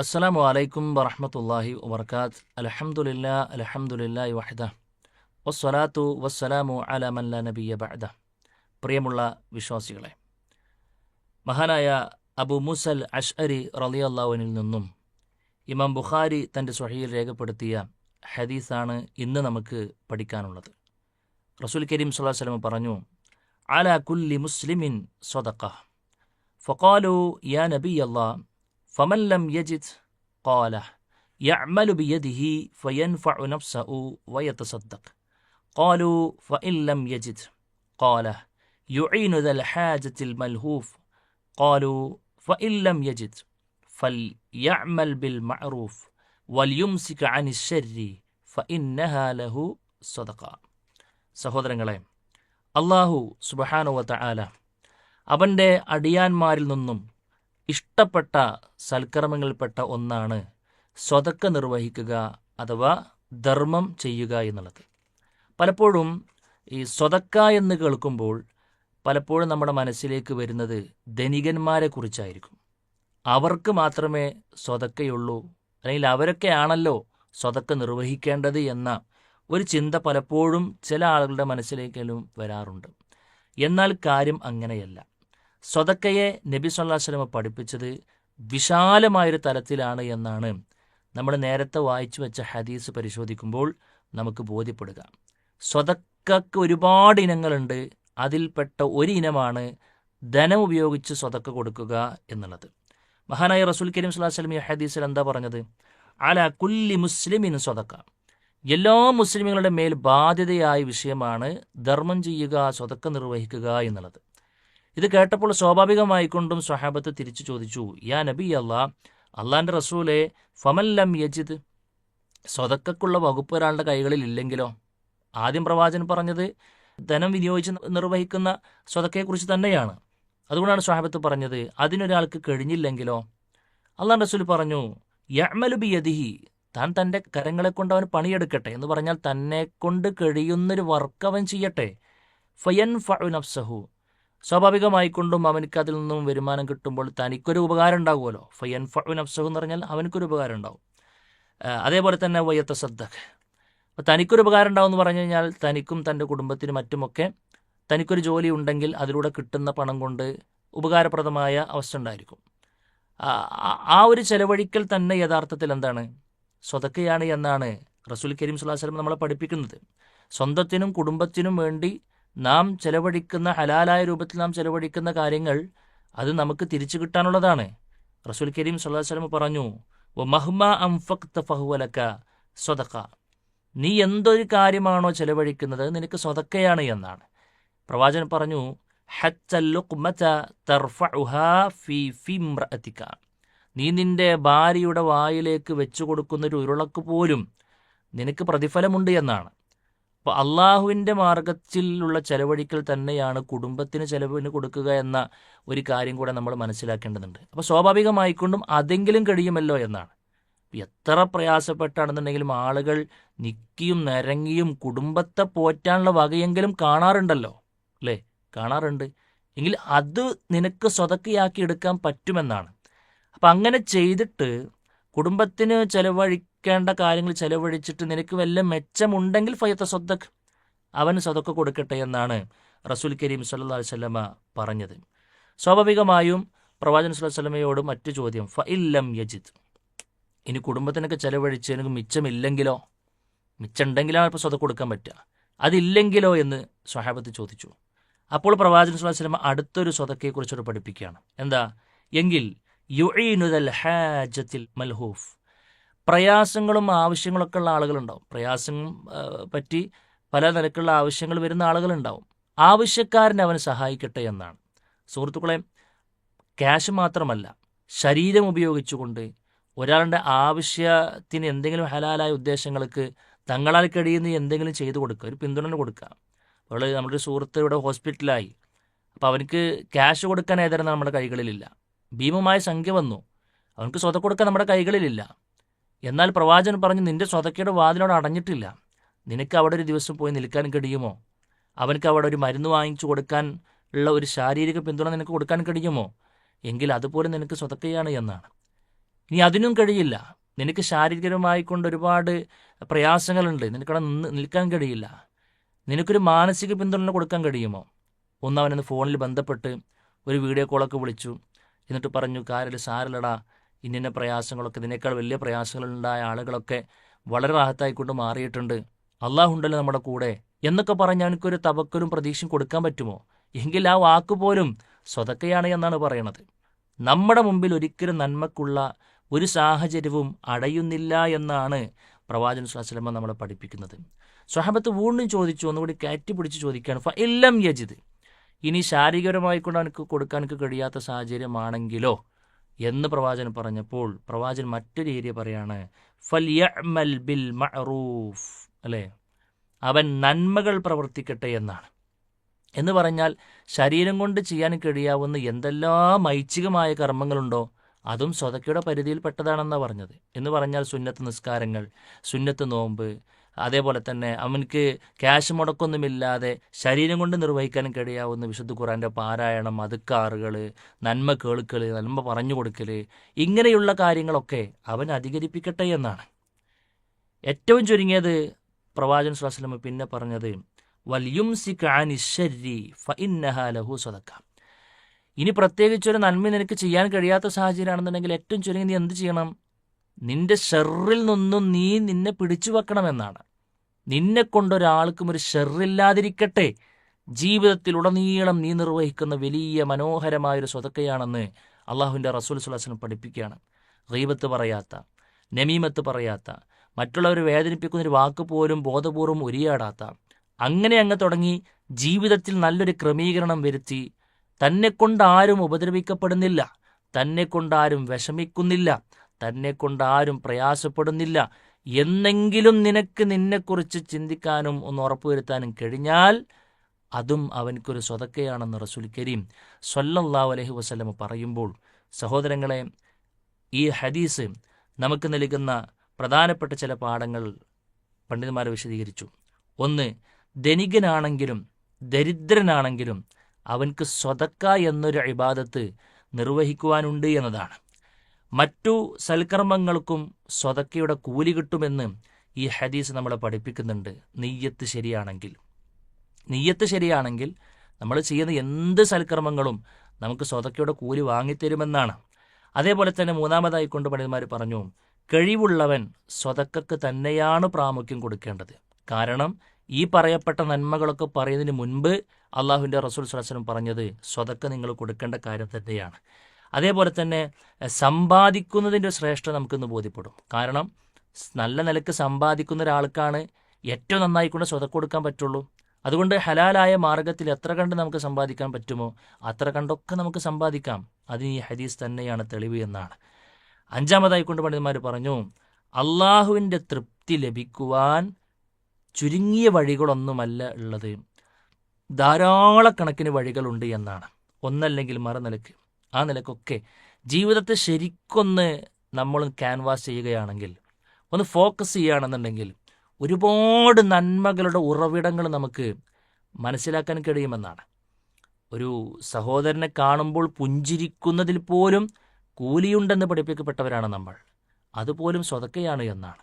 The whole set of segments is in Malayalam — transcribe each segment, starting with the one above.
അസ്സലാമു അലൈക്കും വറഹമത്തല്ലാഹി വബർക്കാത്ത്. അലഹമുല്ല അലഹമുല്ലാ വഹദ. വസ്സലാത്തു വസ്സലാമു അലമല്ല നബിയ ബഅദ. പ്രിയമുള്ള വിശ്വാസികളെ മഹാനായ അബു മുസൽ അഷ്അരി റളിയല്ലാഹുവിനിൽ നിന്നും ഇമാം ബുഖാരി തന്റെ സ്വഹയിൽ രേഖപ്പെടുത്തിയ ഹദീസാണ് ഇന്ന് നമുക്ക് പഠിക്കാനുള്ളത്. റസൂൽ കരീം അലൈഹി വസല്ലം പറഞ്ഞു അല കുല്ലി മുസ്ലിമിൻ സ്വതക്ക ഫക്കാലു യാ നബി അല്ലാ فمن لم يجد قال يعمل بيده فينفع نفسه ويتصدق قالوا فإن لم يجد قال يعين ذا الحاجة الملهوف قالوا فإن لم يجد فليعمل بالمعروف وليمسك عن الشر فإنها له صدقة സഹോദരങ്ങളെ അള്ളാഹു സുബഹാനുവ തആല അവൻ്റെ അടിയാന്മാരിൽ നിന്നും ഇഷ്ടപ്പെട്ട സൽക്കർമ്മങ്ങളിൽപ്പെട്ട ഒന്നാണ് സ്വതക്ക നിർവഹിക്കുക അഥവാ ധർമ്മം ചെയ്യുക എന്നുള്ളത്. പലപ്പോഴും ഈ സ്വതക്ക എന്ന് കേൾക്കുമ്പോൾ പലപ്പോഴും നമ്മുടെ മനസ്സിലേക്ക് വരുന്നത് ധനികന്മാരെ കുറിച്ചായിരിക്കും. അവർക്ക് മാത്രമേ സ്വതക്കയുള്ളൂ അല്ലെങ്കിൽ അവരൊക്കെയാണല്ലോ സ്വതക്ക നിർവഹിക്കേണ്ടത് എന്ന ഒരു ചിന്ത പലപ്പോഴും ചില ആളുകളുടെ മനസ്സിലേക്കെങ്കിലും വരാറുണ്ട്. എന്നാൽ കാര്യം അങ്ങനെയല്ല. സ്വതക്കയെ നബി സല്ലാ സ്വലമ പഠിപ്പിച്ചത് വിശാലമായൊരു തലത്തിലാണ് എന്നാണ് നമ്മൾ നേരത്തെ വായിച്ചു വെച്ച ഹദീസ് പരിശോധിക്കുമ്പോൾ നമുക്ക് ബോധ്യപ്പെടുക. സ്വതക്കക്ക് ഒരുപാട് ഇനങ്ങളുണ്ട്. അതിൽപ്പെട്ട ഒരു ഇനമാണ് ധനം ഉപയോഗിച്ച് സ്വതക്ക കൊടുക്കുക എന്നുള്ളത്. മഹാനായ റസൂൽ കരീം സുല്ലാ സ്വലമി ഹദീസിൽ എന്താ പറഞ്ഞത്? അല കുല്ലി മുസ്ലിമിൻ സ്വതക്ക. എല്ലാ മുസ്ലിമുകളുടെ മേൽ ബാധ്യതയായ വിഷയമാണ് ധർമ്മം ചെയ്യുക സ്വതക്ക നിർവഹിക്കുക എന്നുള്ളത്. ഇത് കേട്ടപ്പോൾ സ്വാഭാവികമായിക്കൊണ്ടും സ്വഹാബത്ത് തിരിച്ചു ചോദിച്ചു യാ നബി അല്ല അള്ളാന്റെ റസൂലെ ഫമല്ലം യജിദ്? സ്വതക്കുള്ള വകുപ്പ് ഒരാളുടെ കൈകളിൽ ഇല്ലെങ്കിലോ? ആദ്യം പ്രവാചകൻ പറഞ്ഞത് ധനം വിനിയോഗിച്ച് നിർവഹിക്കുന്ന സ്വതക്കയെക്കുറിച്ച് തന്നെയാണ്. അതുകൊണ്ടാണ് സ്വഹാബത്ത് പറഞ്ഞത് അതിനൊരാൾക്ക് കഴിഞ്ഞില്ലെങ്കിലോ? അള്ളാൻ റസൂൽ പറഞ്ഞു യഅ്മലു ബിയദിഹി താൻ തന്റെ കരങ്ങളെ കൊണ്ട് അവൻ പണിയെടുക്കട്ടെ എന്ന് പറഞ്ഞാൽ തന്നെ കൊണ്ട് കഴിയുന്നൊരു വർക്ക് അവൻ ചെയ്യട്ടെ. ഫയൻ ഫഉ നഫ്സഹു സ്വാഭാവികമായിക്കൊണ്ടും അവനക്ക് അതിൽ നിന്നും വരുമാനം കിട്ടുമ്പോൾ തനിക്കൊരു ഉപകാരം ഉണ്ടാകുമല്ലോ ഫയൻ ഫുൻ നഫ്സഹു എന്ന് പറഞ്ഞാൽ അവനക്കൊരു ഉപകാരം ഉണ്ടാവും. അതേപോലെ തന്നെ വയ്യത്ത സദ്ദഖ് അപ്പോൾ തനിക്കൊരു ഉപകാരം ഉണ്ടാവും എന്ന് പറഞ്ഞു കഴിഞ്ഞാൽ തനിക്കും തന്റെ കുടുംബത്തിനും മറ്റുമൊക്കെ തനിക്കൊരു ജോലി ഉണ്ടെങ്കിൽ അതിലൂടെ കിട്ടുന്ന പണം കൊണ്ട് ഉപകാരപ്രദമായ അവസ്ഥ ഉണ്ടായിരിക്കും. ആ ഒരു ചെലവഴിക്കൽ തന്നെ യഥാർത്ഥത്തിൽ എന്താണ്? സ്വതക്കയാണ് എന്നാണ് റസൂൽ കരീം സുല്ലാസ്ലം നമ്മളെ പഠിപ്പിക്കുന്നത്. സ്വന്തത്തിനും കുടുംബത്തിനും വേണ്ടി നാം ചെലവഴിക്കുന്ന ഹലാലായ രൂപത്തിൽ നാം ചെലവഴിക്കുന്ന കാര്യങ്ങൾ അത് നമുക്ക് തിരിച്ചു കിട്ടാനുള്ളതാണ്. റസൂൽ കരീം സല്ലാ വല്ലം പറഞ്ഞു സ്വതക്ക നീ എന്തൊരു കാര്യമാണോ ചെലവഴിക്കുന്നത് നിനക്ക് സ്വതക്കയാണ് എന്നാണ്. പ്രവാചകൻ പറഞ്ഞു നീ നിന്റെ ഭാര്യയുടെ വായിലേക്ക് വെച്ചു കൊടുക്കുന്ന ഒരു ഉരുളക്ക് പോലും നിനക്ക് പ്രതിഫലമുണ്ട് എന്നാണ്. അപ്പോൾ അള്ളാഹുവിന്റെ മാർഗത്തിലുള്ള ചെലവഴിക്കൽ തന്നെയാണ് കുടുംബത്തിന് ചെലവിന് കൊടുക്കുക എന്ന ഒരു കാര്യം കൂടെ നമ്മൾ മനസ്സിലാക്കേണ്ടതുണ്ട്. അപ്പോൾ സ്വാഭാവികമായിക്കൊണ്ടും അതെങ്കിലും കഴിയുമല്ലോ എന്നാണ്. എത്ര പ്രയാസപ്പെട്ടാണെന്നുണ്ടെങ്കിലും ആളുകൾ നിക്കിയും നരങ്ങിയും കുടുംബത്തെ പോറ്റാനുള്ള വകയെങ്കിലും കാണാറുണ്ടല്ലോ അല്ലേ? കാണാറുണ്ട്. എങ്കിൽ അത് നിനക്ക് സ്വതക്കയാക്കി എടുക്കാൻ പറ്റുമെന്നാണ്. അപ്പം അങ്ങനെ ചെയ്തിട്ട് കുടുംബത്തിന് ചെലവഴിക്കേണ്ട കാര്യങ്ങൾ ചെലവഴിച്ചിട്ട് നിനക്ക് വല്ല മെച്ചമുണ്ടെങ്കിൽ ഫയത്ത സ്വദക് അവന് സ്വതക്ക കൊടുക്കട്ടെ എന്നാണ് റസൂൽ കരീം സല്ലാ വല്ലമ പറഞ്ഞത്. സ്വാഭാവികമായും പ്രവാചകൻ സുല്ലാ വല്ലമയോട് മറ്റു ചോദ്യം ഫ ഇല്ലം യജിദ്. ഇനി കുടുംബത്തിനൊക്കെ ചെലവഴിച്ച് എനിക്ക് മിച്ചമില്ലെങ്കിലോ? മിച്ചമുണ്ടെങ്കിലാണ് ഇപ്പോൾ സ്വതം കൊടുക്കാൻ പറ്റുക. അതില്ലെങ്കിലോ എന്ന് സ്വഹാബത്ത് ചോദിച്ചു. അപ്പോൾ പ്രവാചകൻ സുല്ലാ വല്ലമ അടുത്തൊരു സ്വതക്കയെക്കുറിച്ചോട് പഠിപ്പിക്കുകയാണ്. എന്താ? എങ്കിൽ യുഈനുദൽ ഹാജത്തിൽ മൽഹൂഫ്. പ്രയാസങ്ങളും ആവശ്യങ്ങളൊക്കെ ഉള്ള ആളുകളുണ്ടാവും. പ്രയാസം പറ്റി പല നിലക്കുള്ള ആവശ്യങ്ങൾ വരുന്ന ആളുകളുണ്ടാവും. ആവശ്യക്കാരനെ അവൻ സഹായിക്കട്ടെ എന്നാണ്. സുഹൃത്തുക്കളെ ക്യാഷ് മാത്രമല്ല ശരീരം ഉപയോഗിച്ചുകൊണ്ട് ഒരാളുടെ ആവശ്യത്തിന് എന്തെങ്കിലും ഹലാലായ ഉദ്ദേശങ്ങൾക്ക് തങ്ങളാൽ കഴിയുന്ന എന്തെങ്കിലും ചെയ്തു കൊടുക്കുക. ഒരു പിന്തുണ കൊടുക്കുക. അവൾ നമ്മുടെ സുഹൃത്ത് ഇവിടെ ഹോസ്പിറ്റലായി അപ്പോൾ അവനക്ക് ക്യാഷ് കൊടുക്കാൻ ഏതായിരുന്നു നമ്മുടെ കൈകളിലില്ല. ഭീമമായ സംഖ്യ വന്നു. അവനക്ക് സ്വത കൊടുക്കാൻ നമ്മുടെ കൈകളിലില്ല. എന്നാൽ പ്രവാചകൻ പറഞ്ഞു നിന്റെ സ്വതക്കയുടെ വാതിലോട് അടഞ്ഞിട്ടില്ല. നിനക്ക് അവിടെ ഒരു ദിവസം പോയി നിൽക്കാൻ കഴിയുമോ? അവനക്ക് അവിടെ ഒരു മരുന്ന് വാങ്ങിച്ചു കൊടുക്കാൻ ഉള്ള ഒരു ശാരീരിക പിന്തുണ നിനക്ക് കൊടുക്കാൻ കഴിയുമോ? എങ്കിൽ അതുപോലെ നിനക്ക് സ്വതക്കയാണ് എന്നാണ്. ഇനി അതിനും കഴിയില്ല. നിനക്ക് ശാരീരികമായി കൊണ്ട് ഒരുപാട് പ്രയാസങ്ങളുണ്ട്. നിനക്കവിടെ നിന്ന് നിൽക്കാൻ കഴിയില്ല. നിനക്കൊരു മാനസിക പിന്തുണ കൊടുക്കാൻ കഴിയുമോ? ഒന്ന് അവനൊന്ന് ഫോണിൽ ബന്ധപ്പെട്ട് ഒരു വീഡിയോ കോളൊക്കെ വിളിച്ചു. എന്നിട്ട് പറഞ്ഞു കാരൽ സാരലടാ ഇന്നിന്ന പ്രയാസങ്ങളൊക്കെ ഇതിനേക്കാൾ വലിയ പ്രയാസങ്ങളുണ്ടായ ആളുകളൊക്കെ വളരെ റാഹത്തായിക്കൊണ്ട് മാറിയിട്ടുണ്ട്. അള്ളാഹുണ്ടല്ലോ നമ്മുടെ കൂടെ. എന്നൊക്കെ പറഞ്ഞ് എനിക്കൊരു തവക്കലും പ്രതീക്ഷയും കൊടുക്കാൻ പറ്റുമോ? എങ്കിൽ ആ വാക്ക് പോലും സ്വതക്കയാണ് എന്നാണ് പറയണത്. നമ്മുടെ മുമ്പിൽ ഒരിക്കലും നന്മക്കുള്ള ഒരു സാഹചര്യവും അടയുന്നില്ല എന്നാണ് പ്രവാചകൻ സ്വാസ്ലമ നമ്മളെ പഠിപ്പിക്കുന്നത്. സ്വഹബത്ത് വീണ്ടും ചോദിച്ചു ഒന്നുകൂടി കയറ്റി പിടിച്ച് ചോദിക്കുകയാണ് എല്ലാം യജിത് ഇനി ശാരീരികപരമായിക്കൊണ്ട് എനിക്ക് കൊടുക്കാൻ എനിക്ക് കഴിയാത്ത സാഹചര്യമാണെങ്കിലോ? എന്ന് പ്രവാചകൻ പറഞ്ഞപ്പോൾ പ്രവാചകൻ മറ്റൊരു ഏരിയ പറയാണ് ഫൽ ബിൽ മഅറൂഫ് അല്ലേ? അവൻ നന്മകൾ പ്രവർത്തിക്കട്ടെ എന്നാണ്. എന്ന് പറഞ്ഞാൽ ശരീരം കൊണ്ട് ചെയ്യാൻ കഴിയാവുന്ന എന്തെല്ലാം ഐച്ഛികമായ കർമ്മങ്ങളുണ്ടോ അതും സ്വതക്കയുടെ പരിധിയിൽപ്പെട്ടതാണെന്നാണ് പറഞ്ഞത്. എന്ന് പറഞ്ഞാൽ സുന്നത്ത് നിസ്കാരങ്ങൾ സുന്നത്ത് നോമ്പ് അതേപോലെ തന്നെ അവനക്ക് ക്യാഷ് മുടക്കൊന്നുമില്ലാതെ ശരീരം കൊണ്ട് നിർവഹിക്കാൻ കഴിയാവുന്ന വിശുദ്ധ ഖുറാന്റെ പാരായണം അതുക്കാറുകൾ നന്മ കേൾക്കൽ നന്മ പറഞ്ഞു കൊടുക്കൽ ഇങ്ങനെയുള്ള കാര്യങ്ങളൊക്കെ അവൻ അധികരിപ്പിക്കട്ടെ എന്നാണ്. ഏറ്റവും ചുരുങ്ങിയത് പ്രവാചൻ സുഹാസ്ലമ പിന്നെ പറഞ്ഞത് ലഹു സദക്ക ഇനി പ്രത്യേകിച്ചൊരു നന്മ നിനക്ക് ചെയ്യാൻ കഴിയാത്ത സാഹചര്യമാണെന്നുണ്ടെങ്കിൽ ഏറ്റവും ചുരുങ്ങി നീ എന്ത് ചെയ്യണം? നിന്റെ ഷെറിൽ നിന്നും നീ നിന്നെ പിടിച്ചു വെക്കണമെന്നാണ് നിന്നെ കൊണ്ടൊരാൾക്കും ഒരു ഷെറില്ലാതിരിക്കട്ടെ. ജീവിതത്തിലുടനീളം നീ നിർവഹിക്കുന്ന വലിയ മനോഹരമായൊരു സ്വതക്കയാണെന്ന് അള്ളാഹുവിന്റെ റസൂൽ സുലാസനം പഠിപ്പിക്കുകയാണ്. റീബത്ത് പറയാത്ത നമീമത്ത് പറയാത്ത മറ്റുള്ളവരെ വേദനിപ്പിക്കുന്ന ഒരു വാക്ക് പോലും ബോധപൂർവം ഉരിയാടാത്ത അങ്ങനെ അങ്ങ് തുടങ്ങി ജീവിതത്തിൽ നല്ലൊരു ക്രമീകരണം വരുത്തി തന്നെ കൊണ്ടാരും ഉപദ്രവിക്കപ്പെടുന്നില്ല തന്നെ കൊണ്ടാരും വിഷമിക്കുന്നില്ല തന്നെ കൊണ്ടാരും പ്രയാസപ്പെടുന്നില്ല എന്നെങ്കിലും നിനക്ക് നിന്നെക്കുറിച്ച് ചിന്തിക്കാനും ഒന്ന് ഉറപ്പുവരുത്താനും കഴിഞ്ഞാൽ അതും അവനിക്കൊരു സ്വതക്കയാണെന്ന് റസൂൽ കരീം സൊല്ലാ അലഹി വസ്ലമ പറയുമ്പോൾ സഹോദരങ്ങളെ ഈ ഹദീസ് നമുക്ക് നൽകുന്ന പ്രധാനപ്പെട്ട ചില പാഠങ്ങൾ പണ്ഡിതന്മാർ വിശദീകരിച്ചു. ഒന്ന് ധനികനാണെങ്കിലും ദരിദ്രനാണെങ്കിലും അവൻക്ക് സ്വതക്ക എന്നൊരു ഇബാദത്ത് നിർവഹിക്കുവാനുണ്ട് എന്നതാണ്. മറ്റു സൽക്കർമ്മങ്ങൾക്കും സ്വതക്കയുടെ കൂലി കിട്ടുമെന്ന് ഈ ഹദീസ് നമ്മളെ പഠിപ്പിക്കുന്നുണ്ട്. നെയ്യത്ത് ശരിയാണെങ്കിൽ. നെയ്യത്ത് ശരിയാണെങ്കിൽ നമ്മൾ ചെയ്യുന്ന എന്ത് സൽക്കർമ്മങ്ങളും നമുക്ക് സ്വതക്കയുടെ കൂലി വാങ്ങിത്തരുമെന്നാണ്. അതേപോലെ തന്നെ മൂന്നാമതായി കൊണ്ട് പണ്ഡിതന്മാർ പറഞ്ഞു കഴിവുള്ളവൻ സ്വതക്കക്ക് തന്നെയാണ് പ്രാമുഖ്യം കൊടുക്കേണ്ടത്. കാരണം ഈ പറയപ്പെട്ട നന്മകളൊക്കെ പറയുന്നതിന് മുൻപ് അള്ളാഹുവിന്റെ റസൂൽ സ്വലം പറഞ്ഞത് സ്വതക്ക നിങ്ങൾ കൊടുക്കേണ്ട കാര്യം തന്നെയാണ്. അതേപോലെ തന്നെ സമ്പാദിക്കുന്നതിന്റെ ശ്രേഷ്ഠ നമുക്കിന്ന് ബോധ്യപ്പെടും. കാരണം നല്ല നിലയ്ക്ക് സമ്പാദിക്കുന്ന ഒരാൾക്കാണ് ഏറ്റവും നന്നായിക്കൊണ്ട് സ്വതക്ക് കൊടുക്കാൻ പറ്റുള്ളൂ. അതുകൊണ്ട് ഹലാലായ മാർഗത്തിൽ എത്ര കണ്ട് നമുക്ക് സമ്പാദിക്കാൻ പറ്റുമോ അത്ര കണ്ടൊക്കെ നമുക്ക് സമ്പാദിക്കാം. അതിന് ഈ ഹദീസ് തന്നെയാണ് തെളിവ് എന്നാണ്. അഞ്ചാമതായിക്കൊണ്ട് പണ്ഡിതന്മാർ പറഞ്ഞു അള്ളാഹുവിന്റെ തൃപ്തി ലഭിക്കുവാൻ ചുരുങ്ങിയ വഴികളൊന്നുമല്ല ഉള്ളത്. ധാരാളക്കണക്കിന് വഴികളുണ്ട് എന്നാണ്. ഒന്നല്ലെങ്കിൽ മറുനിലക്ക് ആ നിലക്കൊക്കെ ജീവിതത്തെ ശരിക്കൊന്ന് നമ്മൾ ക്യാൻവാസ് ചെയ്യുകയാണെങ്കിൽ ഒന്ന് ഫോക്കസ് ചെയ്യുകയാണെന്നുണ്ടെങ്കിൽ ഒരുപാട് നന്മകളുടെ ഉറവിടങ്ങൾ നമുക്ക് മനസ്സിലാക്കാൻ കഴിയുമെന്നാണ്. ഒരു സഹോദരനെ കാണുമ്പോൾ പുഞ്ചിരിക്കുന്നതിൽ പോലും കൂലിയുണ്ടെന്ന് പഠിപ്പിക്കപ്പെട്ടവരാണ് നമ്മൾ. അതുപോലും സ്വതക്കയാണ് എന്നാണ്.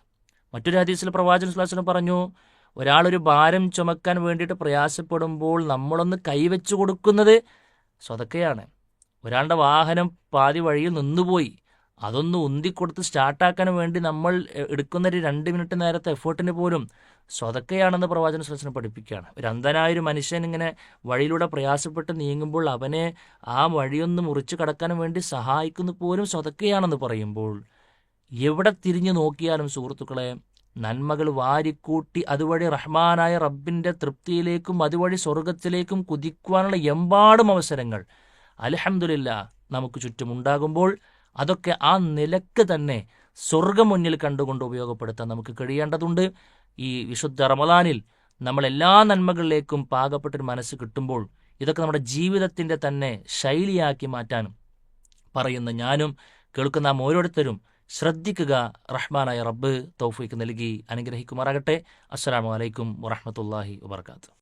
മറ്റൊരു ഹദീസിൽ പ്രവാചകൻ സുലാസനം പറഞ്ഞു ഒരാളൊരു ഭാരം ചുമക്കാൻ വേണ്ടിയിട്ട് പ്രയാസപ്പെടുമ്പോൾ നമ്മളൊന്ന് കൈവച്ചു കൊടുക്കുന്നത് സ്വതക്കയാണ്. ഒരാളുടെ വാഹനം പാതി വഴിയിൽ നിന്നുപോയി. അതൊന്ന് ഉന്തിക്കൊടുത്ത് സ്റ്റാർട്ടാക്കാൻ വേണ്ടി നമ്മൾ എടുക്കുന്ന ഒരു രണ്ട് മിനിറ്റ് നേരത്തെ എഫേർട്ടിന് പോലും സ്വതക്കയാണെന്ന് പ്രവാചന സുലസനം പഠിപ്പിക്കുകയാണ്. ഒരു അന്ധനായൊരു മനുഷ്യൻ ഇങ്ങനെ വഴിയിലൂടെ പ്രയാസപ്പെട്ട് നീങ്ങുമ്പോൾ അവനെ ആ വഴിയൊന്ന് മുറിച്ച് കടക്കാൻ വേണ്ടി സഹായിക്കുന്ന പോലും സ്വതക്കയാണെന്ന് പറയുമ്പോൾ എവിടെ തിരിഞ്ഞു നോക്കിയാലും സുഹൃത്തുക്കളെ നന്മകൾ വാരിക്കൂട്ടി അതുവഴി റഹ്മാനായ റബ്ബിന്റെ തൃപ്തിയിലേക്കും അതുവഴി സ്വർഗത്തിലേക്കും കുതിക്കുവാനുള്ള എമ്പാടും അവസരങ്ങൾ അലഹമില്ല നമുക്ക് ചുറ്റുമുണ്ടാകുമ്പോൾ അതൊക്കെ ആ നിലയ്ക്ക് തന്നെ സ്വർഗം മുന്നിൽ കണ്ടുകൊണ്ട് ഉപയോഗപ്പെടുത്താൻ നമുക്ക് കഴിയേണ്ടതുണ്ട്. ഈ വിശുദ്ധ റമദാനിൽ നമ്മൾ എല്ലാ നന്മകളിലേക്കും പാകപ്പെട്ടൊരു മനസ്സ് കിട്ടുമ്പോൾ ഇതൊക്കെ നമ്മുടെ ജീവിതത്തിന്റെ തന്നെ ശൈലിയാക്കി മാറ്റാനും പറയുന്ന ഞാനും കേൾക്കുന്ന നാം ഓരോരുത്തരും ശ്രദ്ധിക്കുക. റഹ്മാനായ റബ്ബ് തൗഫീക്ക് നൽകി അനുഗ്രഹിക്കുമാറാകട്ടെ. അസ്സാം വലൈക്കും വറഹമത്തല്ലാഹി വബർക്കാത്തു